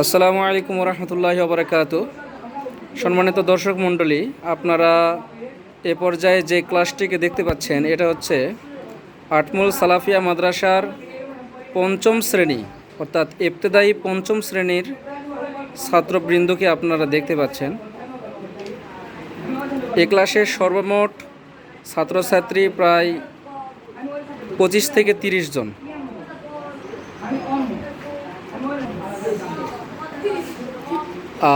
আসসালামু আলাইকুম রহমতুল্লাহ বরকাত সম্মানিত দর্শক মণ্ডলী, আপনারা এ পর্যায়ে যে ক্লাসটিকে দেখতে পাচ্ছেন, এটা হচ্ছে আটমুল সালাফিয়া মাদ্রাসার পঞ্চম শ্রেণি, অর্থাৎ ইবতেদায়ী পঞ্চম শ্রেণির ছাত্রবৃন্দকে আপনারা দেখতে পাচ্ছেন। এ ক্লাসের সর্বমোট ছাত্রছাত্রী প্রায় পঁচিশ থেকে তিরিশ জন।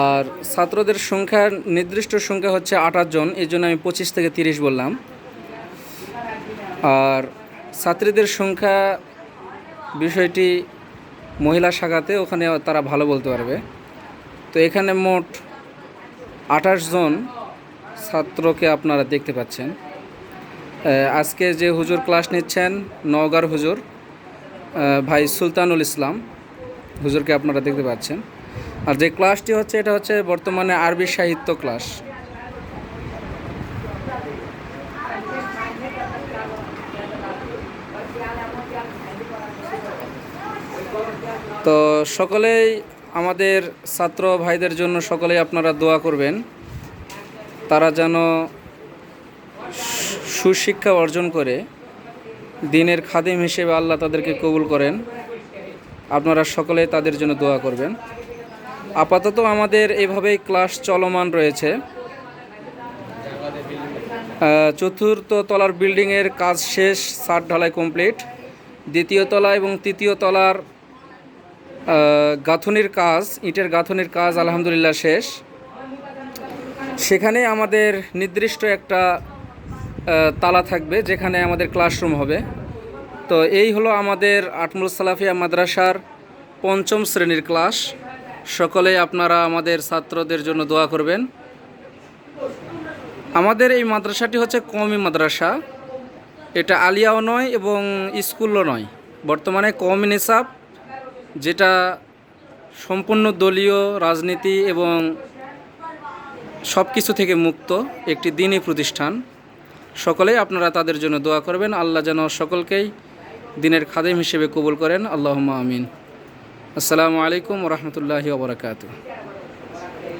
আর ছাত্রদের সংখ্যা, নির্দিষ্ট সংখ্যা হচ্ছে আঠাশ জন, এই জন্য আমি পঁচিশ থেকে তিরিশ বললাম। আর ছাত্রীদের সংখ্যা বিষয়টি মহিলা শাখাতে, ওখানে তারা ভালো বলতে পারবে। তো এখানে মোট আঠাশ জন ছাত্রকে আপনারা দেখতে পাচ্ছেন। আজকে যে হুজুর ক্লাস নিচ্ছেন, নওগাঁর হুজুর ভাই সুলতানুল ইসলাম, হুজুরকে আপনারা দেখতে পাচ্ছেন। আর যে ক্লাসটি হচ্ছে, এটা হচ্ছে বর্তমানে আরবি সাহিত্য ক্লাস। তো সকলেই, আমাদের ছাত্র ভাইদের জন্য সকলেই আপনারা দোয়া করবেন। তারা যেন সুশিক্ষা অর্জন করে দিনের খাদিম হিসেবে আল্লাহ তাদেরকে কবুল করেন। আপনারা সকলে তাদের জন্য দোয়া করবেন। আপাতত আমাদের এভাবেই ক্লাস চলমান রয়েছে। চতুর্থ তলার বিল্ডিংয়ের কাজ শেষ সাত ঢালাই কমপ্লিট দ্বিতীয় তলা এবং তৃতীয় তলার গাঁথনির কাজ, ইটের গাঁথনির কাজ আলহামদুলিল্লাহ শেষ। সেখানে আমাদের নির্দিষ্ট একটা তালা থাকবে যেখানে আমাদের ক্লাসরুম হবে। তো এই হলো আমাদের আটমুল সালাফিয়া মাদ্রাসার পঞ্চম শ্রেণির ক্লাস। সকলেই আপনারা আমাদের ছাত্রদের জন্য দোয়া করবেন। আমাদের এই মাদ্রাসাটি হচ্ছে কওমি মাদ্রাসা। এটা আলিয়াও নয় এবং স্কুলও নয়। বর্তমানে কওমি নিসাব, যেটা সম্পূর্ণ দলীয় রাজনীতি এবং সব কিছু থেকে মুক্ত একটি দিনই প্রতিষ্ঠান। সকলেই আপনারা তাদের জন্য দোয়া করবেন। আল্লাহ যেন সকলকেই দিনের খাদেম হিসেবে কবুল করেন। আল্লাহ আমিন। আসসালামু আলাইকুম রহমতুল্লাহি ওবরাকাতু